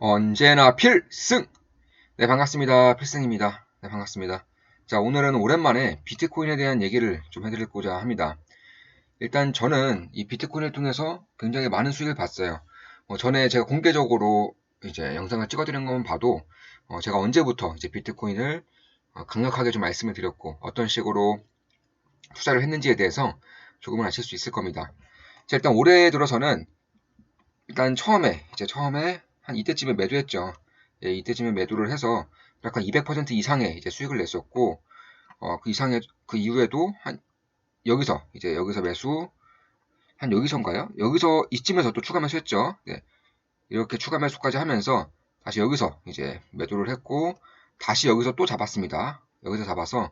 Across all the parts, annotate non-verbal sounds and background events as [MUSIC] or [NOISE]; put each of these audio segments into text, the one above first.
언제나 필승! 네, 반갑습니다. 필승입니다. 네, 반갑습니다. 자, 오늘은 오랜만에 비트코인에 대한 얘기를 좀 해드리고자 합니다. 일단 저는 이 비트코인을 통해서 굉장히 많은 수익을 봤어요. 뭐 전에 제가 공개적으로 이제 영상을 찍어드린 것만 봐도 어 제가 언제부터 이제 비트코인을 어 강력하게 좀 말씀을 드렸고 어떤 식으로 투자를 했는지에 대해서 조금은 아실 수 있을 겁니다. 자, 일단 올해 들어서는 일단 처음에 이제 처음에 한 이때쯤에 매도했죠. 예, 이때쯤에 매도를 해서 약간 200% 이상의 이제 수익을 냈었고, 어, 그 이상의, 그 이후에도 한, 여기서, 이제 여기서 매수, 한 여기서인가요? 여기서 이쯤에서 또 추가 매수했죠. 네. 이렇게 추가 매수까지 하면서 다시 여기서 이제 매도를 했고, 다시 여기서 또 잡았습니다. 여기서 잡아서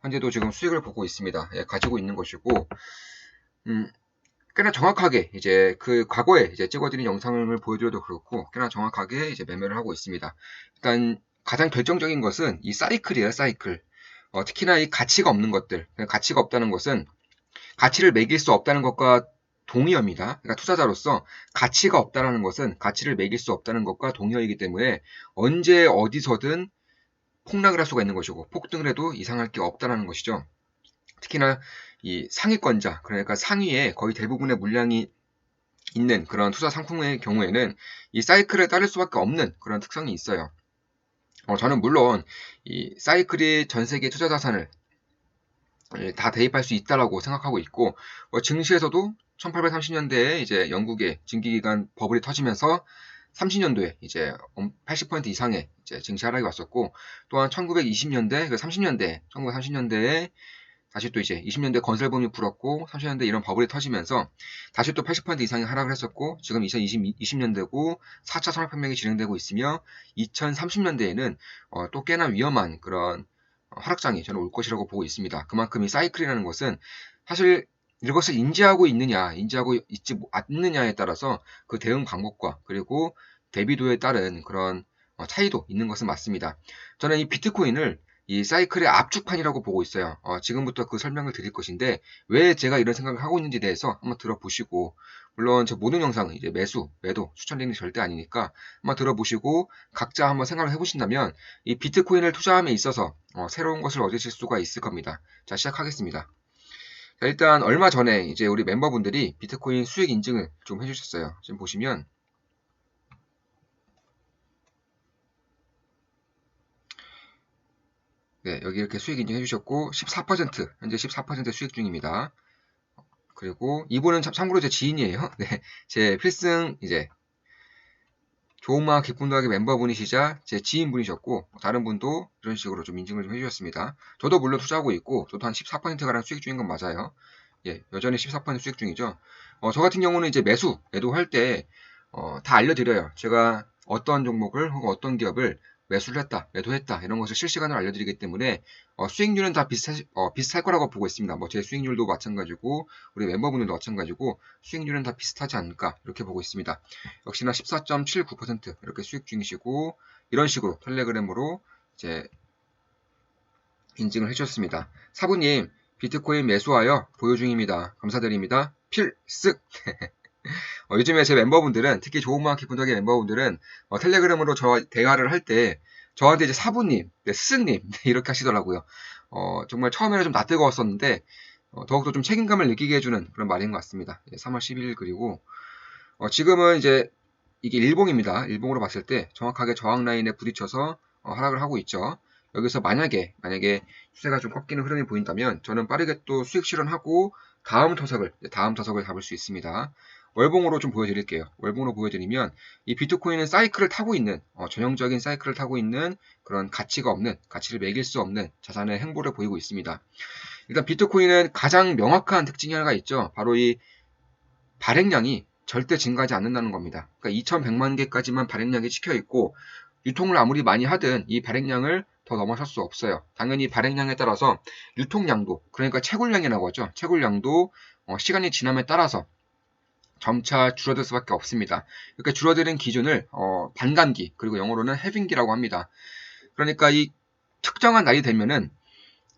현재도 지금 수익을 보고 있습니다. 예, 가지고 있는 것이고, 음, 꽤나 정확하게 이제 그 과거에 이제 찍어드린 영상을 보여드려도 그렇고 꽤나 정확하게 이제 매매를 하고 있습니다. 일단 가장 결정적인 것은 이 사이클이에요, 사이클. 어, 특히나 이 가치가 없는 것들, 가치가 없다는 것은 가치를 매길 수 없다는 것과 동의어입니다. 그러니까 투자자로서 가치가 없다는 것은 가치를 매길 수 없다는 것과 동의어이기 때문에 언제 어디서든 폭락을 할 수가 있는 것이고 폭등을 해도 이상할 게 없다는 것이죠. 특히나 이 상위권자, 그러니까 상위에 거의 대부분의 물량이 있는 그런 투자 상품의 경우에는 이 사이클에 따를 수밖에 없는 그런 특성이 있어요. 어, 저는 물론 이 사이클이 전 세계 투자 자산을 예, 다 대입할 수 있다라고 생각하고 있고 어, 증시에서도 1830년대에 이제 영국의 증기기관 버블이 터지면서 30년도에 이제 80% 이상의 이제 증시 하락이 왔었고 또한 1920년대, 그 30년대, 1930년대에 다시 또 이제 20년대 건설붐이 불었고 30년대 이런 버블이 터지면서 다시 또 80% 이상의 하락을 했었고 지금 2020 년대고 4차 산업혁명이 진행되고 있으며 2030년대에는 어, 또 꽤나 위험한 그런 하락장이 저는 올 것이라고 보고 있습니다. 그만큼 이 사이클이라는 것은 사실 이것을 인지하고 있느냐, 인지하고 있지 않느냐에 따라서 그 대응 방법과 그리고 대비도에 따른 그런 어, 차이도 있는 것은 맞습니다. 저는 이 비트코인을 이 사이클의 압축판이라고 보고 있어요. 어, 지금부터 그 설명을 드릴 것인데 왜 제가 이런 생각을 하고 있는지에 대해서 한번 들어보시고 물론 제 모든 영상은 이제 매수, 매도 추천드리는 게 절대 아니니까 한번 들어보시고 각자 한번 생각을 해보신다면 이 비트코인을 투자함에 있어서 어, 새로운 것을 얻으실 수가 있을 겁니다. 자 시작하겠습니다. 자, 일단 얼마 전에 이제 우리 멤버분들이 비트코인 수익 인증을 좀 해주셨어요. 지금 보시면 네, 여기 이렇게 수익 인증해 주셨고 14% 현재 14% 수익 중입니다. 그리고 이분은 참 참고로 제 지인이에요. [LAUGHS] 네, 제 필승 이제 좋은 마음 기쁨 도하게 멤버분이시자 제 지인분이셨고 다른 분도 이런 식으로 좀 인증을 좀 해주셨습니다. 저도 물론 투자하고 있고 저도 한 14%가량 수익 중인 건 맞아요. 예, 여전히 14% 수익 중이죠. 어, 저 같은 경우는 이제 매수, 매도할 때, 어, 다 알려드려요. 제가 어떤 종목을 혹은 어떤 기업을 매수를 했다, 매도했다 이런 것을 실시간으로 알려드리기 때문에 어, 수익률은 다 비슷하, 어, 비슷할 거라고 보고 있습니다. 뭐 제 수익률도 마찬가지고 우리 멤버분들도 마찬가지고 수익률은 다 비슷하지 않을까 이렇게 보고 있습니다. 역시나 14.79% 이렇게 수익 중이시고 이런 식으로 텔레그램으로 이제 인증을 해주셨습니다. 사부님 비트코인 매수하여 보유 중입니다. 감사드립니다. 필승! [LAUGHS] 어, 요즘에 제 멤버분들은 특히 좋은 마음 기쁜 덕의 멤버분들은 어, 텔레그램으로 저 대화를 할 때 저한테 이제 사부님, 네, 스님 네, [LAUGHS] 이렇게 하시더라고요. 어, 정말 처음에는 좀 낯뜨거웠었는데 어, 더욱더 좀 책임감을 느끼게 해주는 그런 말인 것 같습니다. 3월 11일 그리고 어, 지금은 이제 이게 일봉입니다. 일봉으로 봤을 때 정확하게 저항 라인에 부딪혀서 어, 하락을 하고 있죠. 여기서 만약에 만약에 추세가 좀 꺾이는 흐름이 보인다면 저는 빠르게 또 수익 실현하고 다음 타석을 다음 타석을 잡을 수 있습니다. 월봉으로 좀 보여드릴게요. 월봉으로 보여드리면 이 비트코인은 사이클을 타고 있는 어, 전형적인 사이클을 타고 있는 그런 가치가 없는 가치를 매길 수 없는 자산의 행보를 보이고 있습니다. 일단 비트코인은 가장 명확한 특징이 하나가 있죠. 바로 이 발행량이 절대 증가하지 않는다는 겁니다. 그러니까 2100만 개까지만 발행량이 찍혀 있고 유통을 아무리 많이 하든 이 발행량을 더 넘어설 수 없어요. 당연히 발행량에 따라서 유통량도 그러니까 채굴량이라고 하죠. 채굴량도 어, 시간이 지남에 따라서 점차 줄어들 수밖에 없습니다. 이렇게 줄어드는 기준을 어, 반감기 그리고 영어로는 해빙기라고 합니다. 그러니까 이 특정한 날이 되면은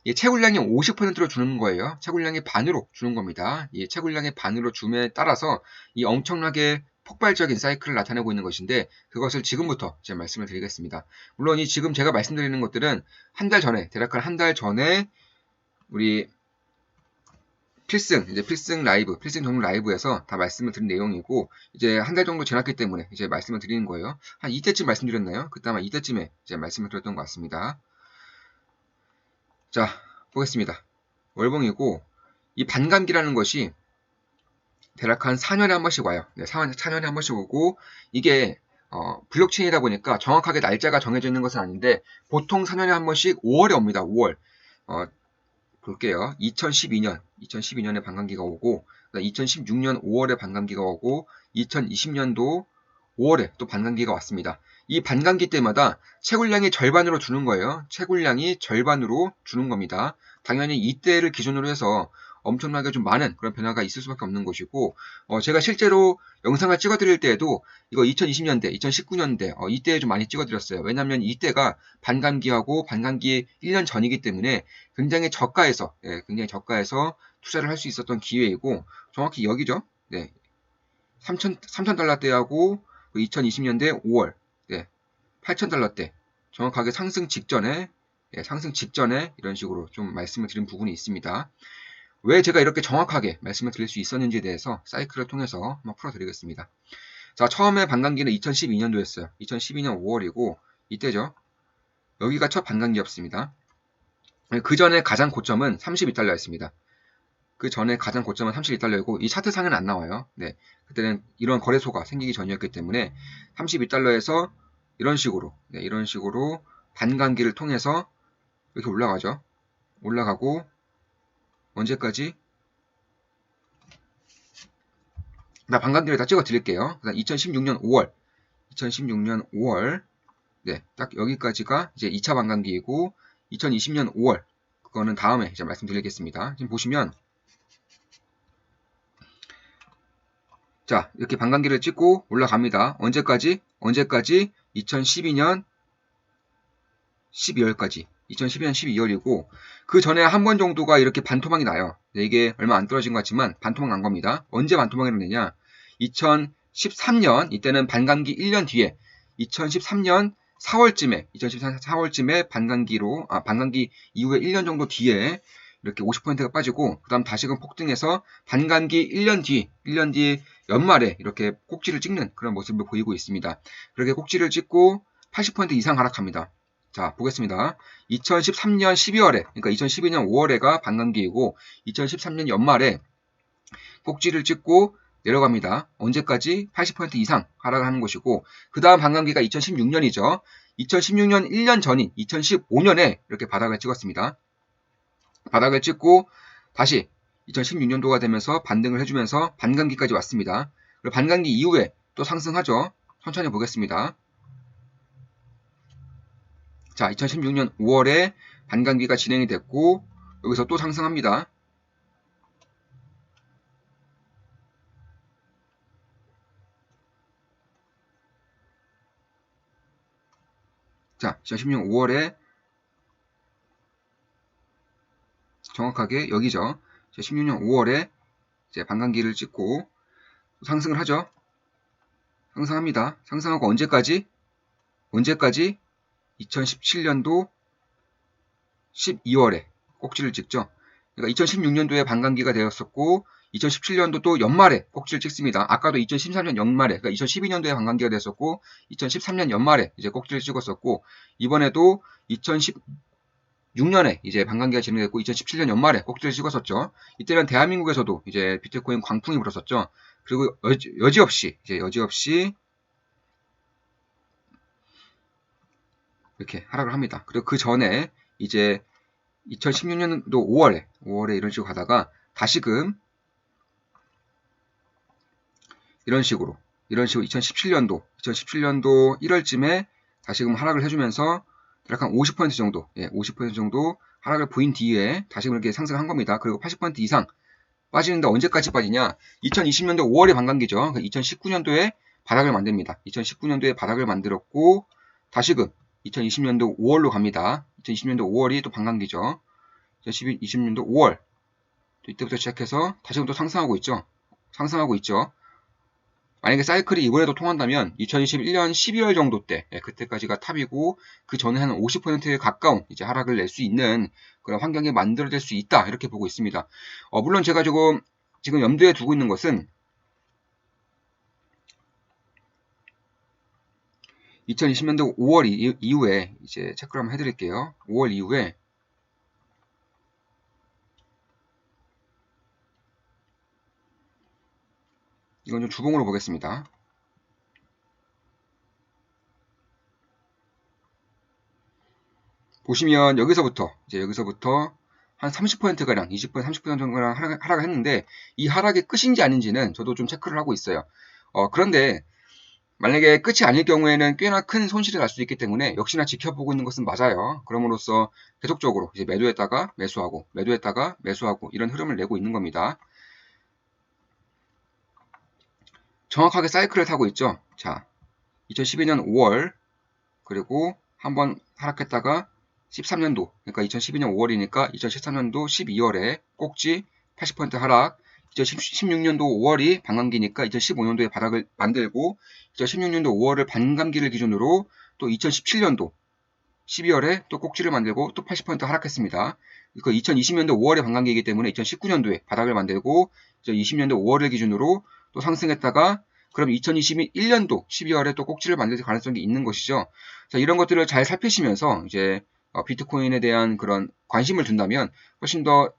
이 채굴량이 50%로 주는 거예요. 채굴량이 반으로 주는 겁니다. 이 채굴량이 반으로 줌에 따라서 이 엄청나게 폭발적인 사이클을 나타내고 있는 것인데 그것을 지금부터 제가 말씀을 드리겠습니다. 물론 이 지금 제가 말씀드리는 것들은 한 달 전에 대략 한달 전에 우리 필승 이제 필승 라이브 필승 정리 라이브에서 다 말씀을 드린 내용이고 이제 한 달 정도 지났기 때문에 이제 말씀을 드리는 거예요. 한 이때쯤 말씀드렸나요? 그때 아마 이때쯤에 이제 말씀을 드렸던 것 같습니다. 자 보겠습니다. 월봉이고 이 반감기라는 것이 대략 한 4년에 한 번씩 와요. 네, 4, 4년에 한 번씩 오고 이게 어, 블록체인이다 보니까 정확하게 날짜가 정해져 있는 것은 아닌데 보통 4년에 한 번씩 5월에 옵니다. 5월. 어, 볼게요. 2012년, 2012년에 반감기가 오고 2016년 5월에 반감기가 오고 2020년도 5월에 또 반감기가 왔습니다. 이 반감기 때마다 채굴량이 절반으로 주는 거예요. 채굴량이 절반으로 주는 겁니다. 당연히 이때를 기준으로 해서 엄청나게 좀 많은 그런 변화가 있을 수밖에 없는 것이고 어, 제가 실제로 영상을 찍어드릴 때에도 이거 2020년대, 2019년대 어, 이때에 좀 많이 찍어드렸어요. 왜냐하면 이때가 반감기하고 반감기 1년 전이기 때문에 굉장히 저가에서 예, 굉장히 저가에서 투자를 할 수 있었던 기회이고 정확히 여기죠. 네. 3천 3천 달러대하고 2020년대 5월 네. 8천 달러대 정확하게 상승 직전에 예, 상승 직전에 이런 식으로 좀 말씀을 드린 부분이 있습니다. 왜 제가 이렇게 정확하게 말씀을 드릴 수 있었는지에 대해서 사이클을 통해서 한번 풀어드리겠습니다. 자, 처음에 반감기는 2012년도였어요. 2012년 5월이고 이때죠. 여기가 첫 반감기였습니다. 그 전에 가장 고점은 32달러였습니다. 그 전에 가장 고점은 32달러이고 이 차트상에는 안 나와요. 네. 그때는 이런 거래소가 생기기 전이었기 때문에 32달러에서 이런 식으로 네, 이런 식으로 반감기를 통해서 이렇게 올라가죠. 올라가고 언제까지? 나 반감기를 다 찍어 드릴게요. 2016년 5월, 2016년 5월, 네, 딱 여기까지가 이제 2차 반감기이고, 2020년 5월, 그거는 다음에 이제 말씀드리겠습니다. 지금 보시면, 자, 이렇게 반감기를 찍고 올라갑니다. 언제까지? 언제까지? 2012년 12월까지. 2012년 12월이고 그 전에 한 번 정도가 이렇게 반토막이 나요. 네, 이게 얼마 안 떨어진 것 같지만 반토막 난 겁니다. 언제 반토막이 났느냐? 2013년 이때는 반감기 1년 뒤에 2013년 4월쯤에 2014년 4월쯤에 반감기로 아 반감기 이후에 1년 정도 뒤에 이렇게 50%가 빠지고 그다음 다시금 폭등해서 반감기 1년 뒤 1년 뒤 연말에 이렇게 꼭지를 찍는 그런 모습을 보이고 있습니다. 그렇게 꼭지를 찍고 80% 이상 하락합니다. 자, 보겠습니다. 2013년 12월에, 그러니까 2012년 5월에가 반감기이고, 2013년 연말에 꼭지를 찍고 내려갑니다. 언제까지? 80% 이상 하락하는 것이고, 그 다음 반감기가 2016년이죠. 2016년 1년 전인 2015년에 이렇게 바닥을 찍었습니다. 바닥을 찍고, 다시 2016년도가 되면서 반등을 해주면서 반감기까지 왔습니다. 그리고 반감기 이후에 또 상승하죠. 천천히 보겠습니다. 자, 2016년 5월에 반감기가 진행이 됐고 여기서 또 상승합니다. 자, 2016년 5월에 정확하게 여기죠. 2016년 5월에 이제 반감기를 찍고 상승을 하죠. 상승합니다. 상승하고 언제까지? 언제까지? 2017년도 12월에 꼭지를 찍죠. 그러니까 2016년도에 반감기가 되었었고 2017년도 또 연말에 꼭지를 찍습니다. 아까도 2013년 연말에 그러니까 2012년도에 반감기가 되었었고 2013년 연말에 이제 꼭지를 찍었었고 이번에도 2016년에 이제 반감기가 진행됐고 2017년 연말에 꼭지를 찍었었죠. 이때는 대한민국에서도 이제 비트코인 광풍이 불었었죠. 그리고 여지, 여지없이 이제 여지없이 이렇게 하락을 합니다. 그리고 그 전에 이제 2016년도 5월에 5월에 이런 식으로 가다가 다시금 이런 식으로 이런 식으로 2017년도 2017년도 1월쯤에 다시금 하락을 해주면서 약간 50% 정도 예, 50% 정도 하락을 보인 뒤에 다시금 이렇게 상승한 겁니다. 그리고 80% 이상 빠지는데 언제까지 빠지냐? 2020년도 5월에 반감기죠. 2019년도에 그러니까 바닥을 만듭니다. 2019년도에 바닥을 만들었고 다시금 2020년도 5월로 갑니다. 2020년도 5월이 또 반감기죠. 2020년도 5월 또 이때부터 시작해서 다시금 또 상승하고 있죠. 상승하고 있죠. 만약에 사이클이 이번에도 통한다면 2021년 12월 정도 때 예, 그때까지가 탑이고 그 전에 한 50%에 가까운 이제 하락을 낼 수 있는 그런 환경이 만들어질 수 있다 이렇게 보고 있습니다. 어, 물론 제가 조금 지금 염두에 두고 있는 것은 2020년도 5월 이, 이후에 이제 체크를 한번 해드릴게요. 5월 이후에 이건 좀 주봉으로 보겠습니다. 보시면 여기서부터 이제 여기서부터 한 30%가량, 20% 30% 정도가량 하락, 하락을 했는데 이 하락이 끝인지 아닌지는 저도 좀 체크를 하고 있어요. 어, 그런데 만약에 끝이 아닐 경우에는 꽤나 큰 손실이 날 수 있기 때문에 역시나 지켜보고 있는 것은 맞아요. 그럼으로써 계속적으로 이제 매도했다가 매수하고 매도했다가 매수하고 이런 흐름을 내고 있는 겁니다. 정확하게 사이클을 타고 있죠. 자, 2012년 5월 그리고 한번 하락했다가 13년도 그러니까 2012년 5월이니까 2013년도 12월에 꼭지 80% 하락 2016년도 5월이 반감기니까 2015년도에 바닥을 만들고 2016년도 5월을 반감기를 기준으로 또 2017년도 12월에 또 꼭지를 만들고 또 80% 하락했습니다. 그 2020년도 5월에 반감기이기 때문에 2019년도에 바닥을 만들고 2020년도 5월을 기준으로 또 상승했다가 그럼 2021년도 12월에 또 꼭지를 만들 가능성이 있는 것이죠. 자, 이런 것들을 잘 살피시면서 이제 어, 비트코인에 대한 그런 관심을 둔다면 훨씬 더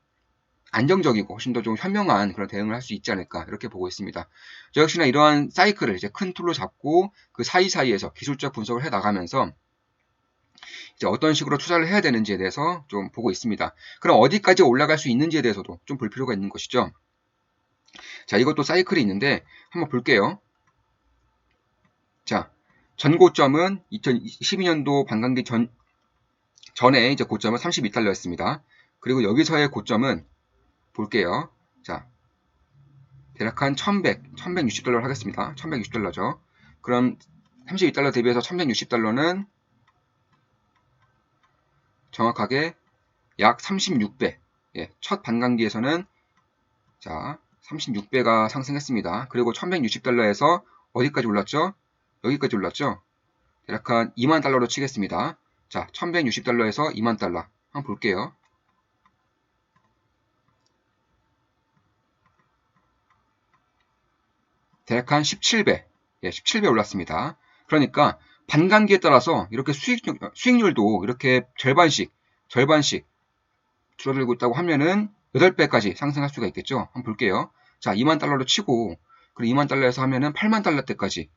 안정적이고 훨씬 더 좀 현명한 그런 대응을 할 수 있지 않을까 이렇게 보고 있습니다. 저 역시나 이러한 사이클을 이제 큰 툴로 잡고 그 사이사이에서 기술적 분석을 해 나가면서 이제 어떤 식으로 투자를 해야 되는지에 대해서 좀 보고 있습니다. 그럼 어디까지 올라갈 수 있는지에 대해서도 좀 볼 필요가 있는 것이죠. 자, 이것도 사이클이 있는데 한번 볼게요. 자, 전 고점은 2012년도 반감기 전, 전에 이제 고점은 32달러였습니다. 그리고 여기서의 고점은 볼게요. 자, 대략 한 1100, 1160달러를 하겠습니다. 1160달러죠. 그럼 32달러 대비해서 1160달러는 정확하게 약 36배. 예, 첫 반감기에서는 자, 36배가 상승했습니다. 그리고 1160달러에서 어디까지 올랐죠? 여기까지 올랐죠? 대략 한 2만 달러로 치겠습니다. 자, 1160달러에서 2만 달러. 한번 볼게요. 대략 한 17배. 예, 17배 올랐습니다. 그러니까 반감기에 따라서 이렇게 수익, 수익률도 이렇게 절반씩, 절반씩 줄어들고 있다고 하면은 8배까지 상승할 수가 있겠죠. 한번 볼게요. 자, 2만 달러로 치고, 그리고 2만 달러에서 하면은 8만 달러 때까지.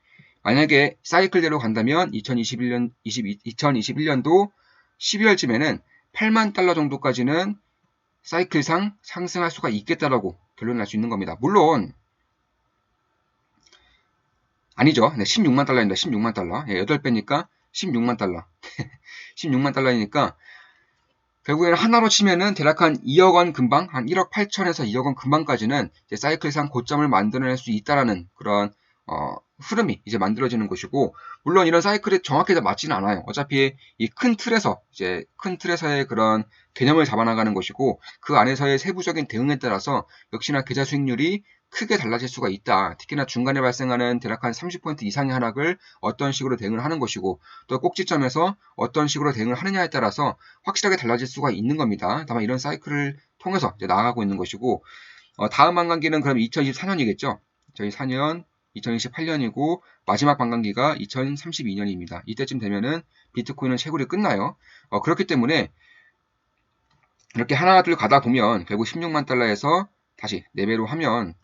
만약에 사이클대로 간다면 2021년, 20, 2021년도 12월쯤에는 8만 달러 정도까지는 사이클상 상승할 수가 있겠다라고 결론을 날수 있는 겁니다. 물론, 아니죠. 네, 16만 달러입니다. 16만 달러. 예, 8배니까 16만 달러. [LAUGHS] 16만 달러이니까 결국에는 하나로 치면은 대략 한 2억 원 금방, 한 1억 8천에서 2억 원 금방까지는 사이클상 고점을 만들어낼 수 있다라는 그런 어, 흐름이 이제 만들어지는 것이고 물론 이런 사이클이 정확히 맞지는 않아요. 어차피 이 큰 틀에서 이제 큰 틀에서의 그런 개념을 잡아나가는 것이고 그 안에서의 세부적인 대응에 따라서 역시나 계좌 수익률이 크게 달라질 수가 있다. 특히나 중간에 발생하는 대략 한 30% 이상의 하락을 어떤 식으로 대응을 하는 것이고 또 꼭지점에서 어떤 식으로 대응을 하느냐에 따라서 확실하게 달라질 수가 있는 겁니다. 다만 이런 사이클을 통해서 이제 나아가고 있는 것이고 어, 다음 반감기는 그럼 2024년이겠죠. 2024년, 2028년이고 마지막 반감기가 2032년입니다. 이때쯤 되면은 비트코인은 채굴이 끝나요. 어, 그렇기 때문에 이렇게 하나 둘 가다 보면 결국 16만 달러에서 다시 4배로 하면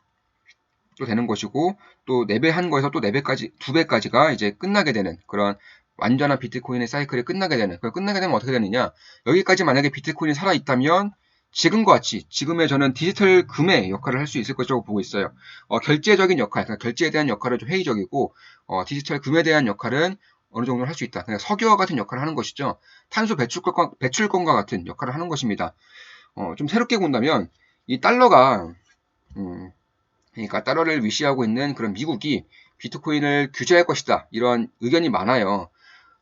또 되는 것이고 또 4배 한 거에서 또 4배까지 2배까지가 이제 끝나게 되는 그런 완전한 비트코인의 사이클이 끝나게 되는 그 끝나게 되면 어떻게 되느냐 여기까지 만약에 비트코인이 살아 있다면 지금과 같이 지금의 저는 디지털 금의 역할을 할 수 있을 것이라고 보고 있어요. 어, 결제적인 역할, 그러니까 결제에 대한 역할은 좀 회의적이고 어, 디지털 금에 대한 역할은 어느 정도 할 수 있다. 그러니까 석유와 같은 역할을 하는 것이죠. 탄소 배출권과, 배출권과 같은 역할을 하는 것입니다. 어, 좀 새롭게 본다면 이 달러가 음, 그러니까 달러를 위시하고 있는 그런 미국이 비트코인을 규제할 것이다. 이런 의견이 많아요.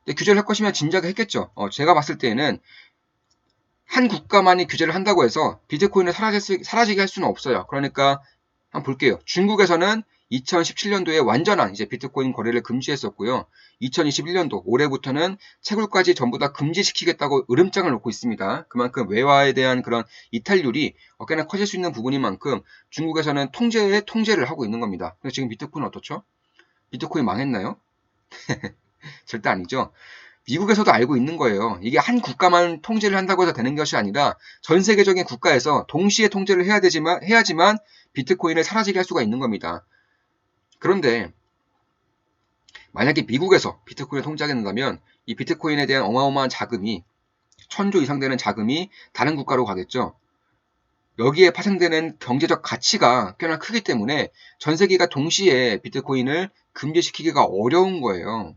근데 규제를 할 것이면 진작에 했겠죠. 어, 제가 봤을 때는 한 국가만이 규제를 한다고 해서 비트코인을 사라질 수, 사라지게 할 수는 없어요. 그러니까 한번 볼게요. 중국에서는 2017년도에 완전한 이제 비트코인 거래를 금지했었고요. 2021년도 올해부터는 채굴까지 전부 다 금지시키겠다고 으름장을 놓고 있습니다. 그만큼 외화에 대한 그런 이탈률이 꽤나 커질 수 있는 부분인 만큼 중국에서는 통제에 통제를 하고 있는 겁니다. 그래서 지금 비트코인 어떻죠? 비트코인 망했나요? [LAUGHS] 절대 아니죠. 미국에서도 알고 있는 거예요. 이게 한 국가만 통제를 한다고 해서 되는 것이 아니라 전 세계적인 국가에서 동시에 통제를 해야 되지만 해야지만 비트코인을 사라지게 할 수가 있는 겁니다. 그런데 만약에 미국에서 비트코인을 통제하게 된다면 이 비트코인에 대한 어마어마한 자금이 천조 이상 되는 자금이 다른 국가로 가겠죠. 여기에 파생되는 경제적 가치가 꽤나 크기 때문에 전 세계가 동시에 비트코인을 금지시키기가 어려운 거예요.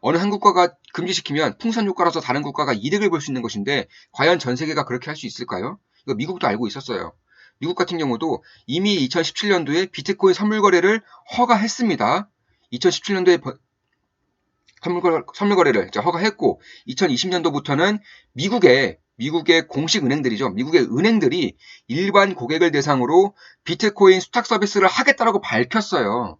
어느 한 국가가 금지시키면 풍선 효과로서 다른 국가가 이득을 볼 수 있는 것인데 과연 전 세계가 그렇게 할 수 있을까요? 이거 미국도 알고 있었어요. 미국 같은 경우도 이미 2017년도에 비트코인 선물 거래를 허가했습니다. 2017년도에 선물 거래를 허가했고 2020년도부터는 미국의 미국의 공식 은행들이죠. 미국의 은행들이 일반 고객을 대상으로 비트코인 수탁 서비스를 하겠다라고 밝혔어요.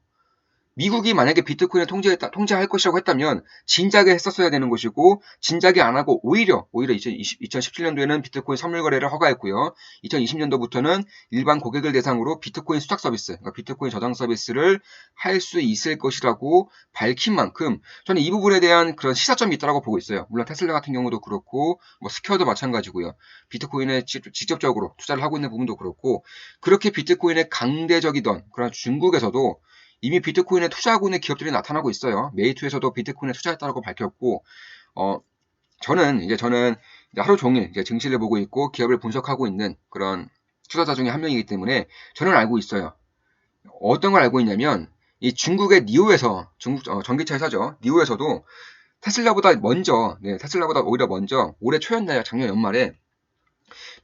미국이 만약에 비트코인을 통제했다, 통제할 것이라고 했다면 진작에 했었어야 되는 것이고 진작에 안 하고 오히려 오히려 2020, 2017년도에는 비트코인 선물 거래를 허가했고요. 2020년도부터는 일반 고객을 대상으로 비트코인 수탁 서비스, 그러니까 비트코인 저장 서비스를 할 수 있을 것이라고 밝힌 만큼 저는 이 부분에 대한 그런 시사점이 있다고 보고 있어요. 물론 테슬라 같은 경우도 그렇고 뭐 스퀘어도 마찬가지고요. 비트코인에 직접적으로 투자를 하고 있는 부분도 그렇고 그렇게 비트코인의 강대적이던 그런 중국에서도 이미 비트코인에 투자하고 있는 기업들이 나타나고 있어요. 메이투에서도 비트코인에 투자했다고 밝혔고, 어, 저는 이제 저는 이제 하루 종일 이제 증시를 보고 있고 기업을 분석하고 있는 그런 투자자 중에 한 명이기 때문에 저는 알고 있어요. 어떤 걸 알고 있냐면 이 중국의 니오에서 중국 어, 전기차 회사죠. 니오에서도 테슬라보다 먼저, 네, 테슬라보다 오히려 먼저 올해 초였나요? 작년 연말에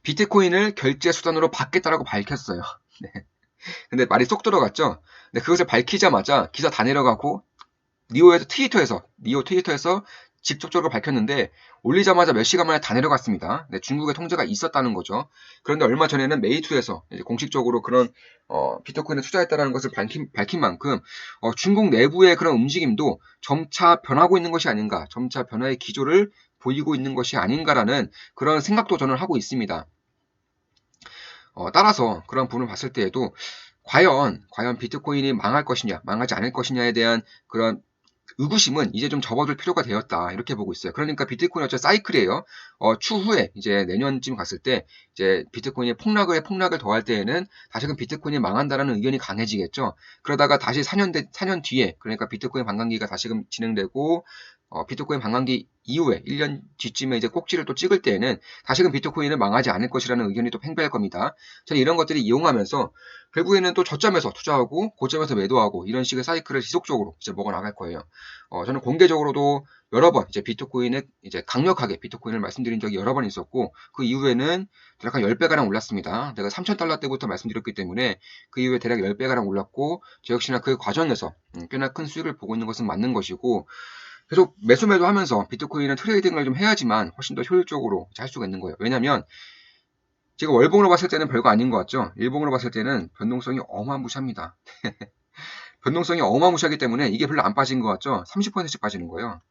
비트코인을 결제 수단으로 받겠다라고 밝혔어요. [LAUGHS] 네. 근데 말이 쏙 들어갔죠. 근데 그것을 밝히자마자 기사 다 내려가고 니오에서 트위터에서 니오 트위터에서 직접적으로 밝혔는데 올리자마자 몇 시간 만에 다 내려갔습니다. 네, 중국의 통제가 있었다는 거죠. 그런데 얼마 전에는 메이투에서 공식적으로 그런 어, 비트코인에 투자했다는 것을 밝힌, 밝힌 만큼 어, 중국 내부의 그런 움직임도 점차 변하고 있는 것이 아닌가, 점차 변화의 기조를 보이고 있는 것이 아닌가라는 그런 생각도 저는 하고 있습니다. 어, 따라서 그런 부분을 봤을 때에도 과연 과연 비트코인이 망할 것이냐 망하지 않을 것이냐에 대한 그런 의구심은 이제 좀 접어들 필요가 되었다 이렇게 보고 있어요. 그러니까 비트코인 어째 사이클이에요. 어, 추후에 이제 내년쯤 갔을 때 이제 비트코인이 폭락을 폭락을 더할 때에는 다시금 비트코인이 망한다라는 의견이 강해지겠죠. 그러다가 다시 4년 대, 4년 뒤에 그러니까 비트코인 반감기가 다시금 진행되고 어, 비트코인 반감기 이후에 1년 뒤쯤에 이제 꼭지를 또 찍을 때에는 다시금 비트코인은 망하지 않을 것이라는 의견이 또 팽배할 겁니다. 저는 이런 것들이 이용하면서 결국에는 또 저점에서 투자하고 고점에서 매도하고 이런 식의 사이클을 지속적으로 이제 먹어 나갈 거예요. 어, 저는 공개적으로도 여러 번 이제 비트코인에 이제 강력하게 비트코인을 말씀드린 적이 여러 번 있었고 그 이후에는 대략 한 10배가량 올랐습니다. 제가 3,000달러 때부터 말씀드렸기 때문에 그 이후에 대략 10배가량 올랐고 저 역시나 그 과정에서 음, 꽤나 큰 수익을 보고 있는 것은 맞는 것이고 계속 매수 매도 하면서 비트코인은 트레이딩을 좀 해야지만 훨씬 더 효율적으로 할 수가 있는 거예요. 왜냐하면 제가 월봉으로 봤을 때는 별거 아닌 것 같죠? 일봉으로 봤을 때는 변동성이 어마무시합니다. [LAUGHS] 변동성이 어마무시하기 때문에 이게 별로 안 빠진 것 같죠? 30%씩 빠지는 거예요.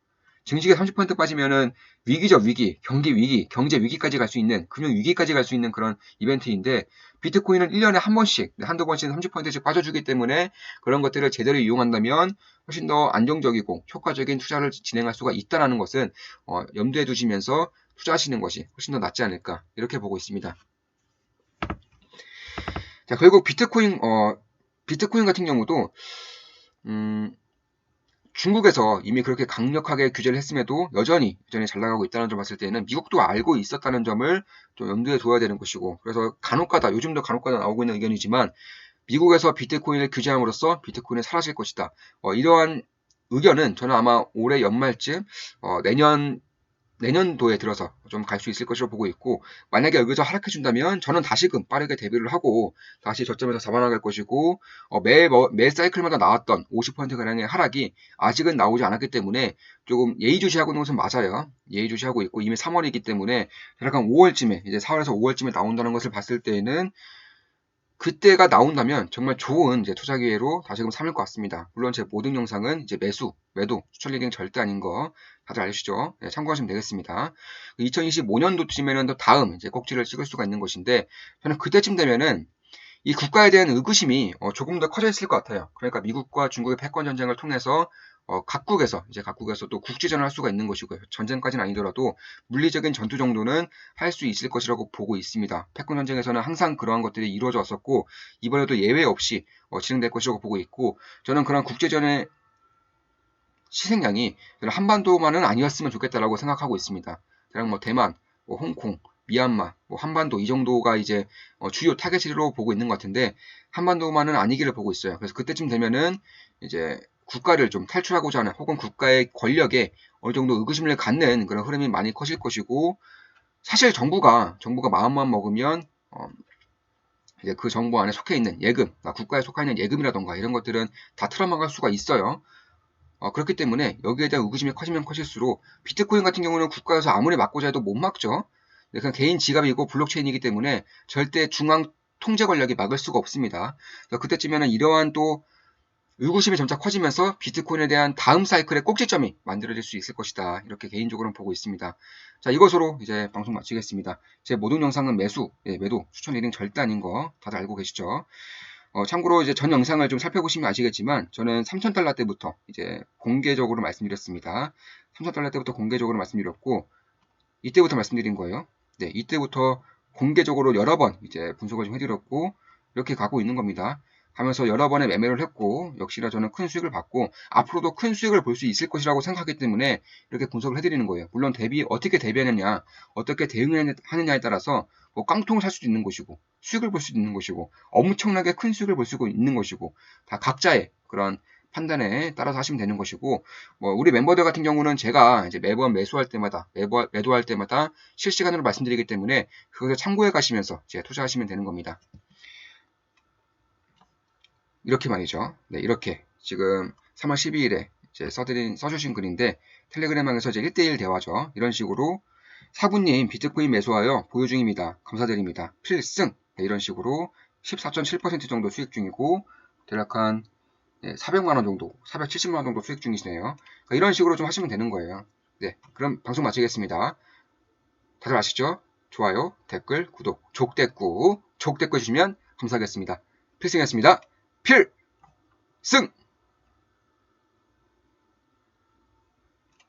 증시가 30% 빠지면은 위기죠, 위기. 경기 위기, 경제 위기까지 갈 수 있는, 금융 위기까지 갈 수 있는 그런 이벤트인데, 비트코인은 1년에 한 번씩, 한두 번씩 30%씩 빠져주기 때문에 그런 것들을 제대로 이용한다면 훨씬 더 안정적이고 효과적인 투자를 진행할 수가 있다는 것은 어, 염두에 두시면서 투자하시는 것이 훨씬 더 낫지 않을까, 이렇게 보고 있습니다. 자, 결국 비트코인, 어, 비트코인 같은 경우도, 음, 중국에서 이미 그렇게 강력하게 규제를 했음에도 여전히 여전히 잘 나가고 있다는 점 봤을 때는 미국도 알고 있었다는 점을 좀 염두에 둬야 되는 것이고 그래서 간혹가다 요즘도 간혹가다 나오고 있는 의견이지만 미국에서 비트코인을 규제함으로써 비트코인이 사라질 것이다. 어, 이러한 의견은 저는 아마 올해 연말쯤 어, 내년 내년도에 들어서 좀 갈 수 있을 것으로 보고 있고 만약에 여기서 하락해 준다면 저는 다시금 빠르게 대비를 하고 다시 저점에서 잡아나갈 것이고 어, 매, 뭐, 매 사이클마다 나왔던 50%가량의 하락이 아직은 나오지 않았기 때문에 조금 예의주시하고 있는 것은 맞아요. 예의주시하고 있고 이미 3월이기 때문에 약간 5월쯤에 이제 4월에서 5월쯤에 나온다는 것을 봤을 때에는 그때가 나온다면 정말 좋은 이제 투자 기회로 다시금 삼을 것 같습니다. 물론 제 모든 영상은 이제 매수, 매도, 추천 리딩 절대 아닌 거 다들 아시죠? 네, 참고하시면 되겠습니다. 2025년도쯤에는 또 다음 이제 꼭지를 찍을 수가 있는 것인데 저는 그때쯤 되면은 이 국가에 대한 의구심이 어, 조금 더 커져 있을 것 같아요. 그러니까 미국과 중국의 패권 전쟁을 통해서 어, 각국에서 이제 각국에서 또 국지전을 할 수가 있는 것이고요. 전쟁까지는 아니더라도 물리적인 전투 정도는 할 수 있을 것이라고 보고 있습니다. 패권 전쟁에서는 항상 그러한 것들이 이루어져 왔었고 이번에도 예외 없이 어, 진행될 것이라고 보고 있고 저는 그런 국제전의 희생양이 한반도만은 아니었으면 좋겠다라고 생각하고 있습니다. 그냥 뭐 대만, 뭐 홍콩, 미얀마, 뭐 한반도 이 정도가 이제 어, 주요 타겟으로 보고 있는 것 같은데 한반도만은 아니기를 보고 있어요. 그래서 그때쯤 되면은 이제 국가를 좀 탈출하고자 하는 혹은 국가의 권력에 어느 정도 의구심을 갖는 그런 흐름이 많이 커질 것이고 사실 정부가 정부가 마음만 먹으면 어, 이제 그 정부 안에 속해 있는 예금, 그러니까 국가에 속해 있는 예금이라던가 이런 것들은 다 틀어막을 수가 있어요. 어, 그렇기 때문에 여기에 대한 의구심이 커지면 커질수록 비트코인 같은 경우는 국가에서 아무리 막고자 해도 못 막죠. 그냥 개인 지갑이고 블록체인이기 때문에 절대 중앙 통제 권력이 막을 수가 없습니다. 그때쯤에는 이러한 또 의구심이 점차 커지면서 비트코인에 대한 다음 사이클의 꼭지점이 만들어질 수 있을 것이다. 이렇게 개인적으로는 보고 있습니다. 자, 이것으로 이제 방송 마치겠습니다. 제 모든 영상은 매수, 예, 매도, 추천 리딩 절대 아닌 거 다들 알고 계시죠? 어, 참고로 이제 전 영상을 좀 살펴보시면 아시겠지만 저는 3,000달러 때부터 이제 공개적으로 말씀드렸습니다. 3,000달러 때부터 공개적으로 말씀드렸고 이때부터 말씀드린 거예요. 네, 이때부터 공개적으로 여러 번 이제 분석을 좀 해드렸고 이렇게 가고 있는 겁니다. 하면서 여러 번의 매매를 했고 역시나 저는 큰 수익을 받고 앞으로도 큰 수익을 볼 수 있을 것이라고 생각하기 때문에 이렇게 분석을 해드리는 거예요. 물론 대비 어떻게 대비하느냐, 어떻게 대응하느냐에 따라서 뭐 깡통을 살 수도 있는 것이고 수익을 볼 수도 있는 것이고 엄청나게 큰 수익을 볼 수 있는 것이고 다 각자의 그런 판단에 따라서 하시면 되는 것이고 뭐 우리 멤버들 같은 경우는 제가 이제 매번 매수할 때마다 매도, 매도할 때마다 실시간으로 말씀드리기 때문에 그것을 참고해 가시면서 제 투자하시면 되는 겁니다. 이렇게 말이죠. 네, 이렇게 지금 3월 12일에 이제 써드린, 써주신 글인데 텔레그램방에서 이제 1대1 대화죠. 이런 식으로 사부님 비트코인 매수하여 보유 중입니다. 감사드립니다. 필승! 네, 이런 식으로 14.7% 정도 수익 중이고 대략 한 400만원 정도, 470만원 정도 수익 중이시네요. 그러니까 이런 식으로 좀 하시면 되는 거예요. 네, 그럼 방송 마치겠습니다. 다들 아시죠? 좋아요, 댓글, 구독, 족댓구, 족댓구 주시면 감사하겠습니다. 필승이었습니다. 필승!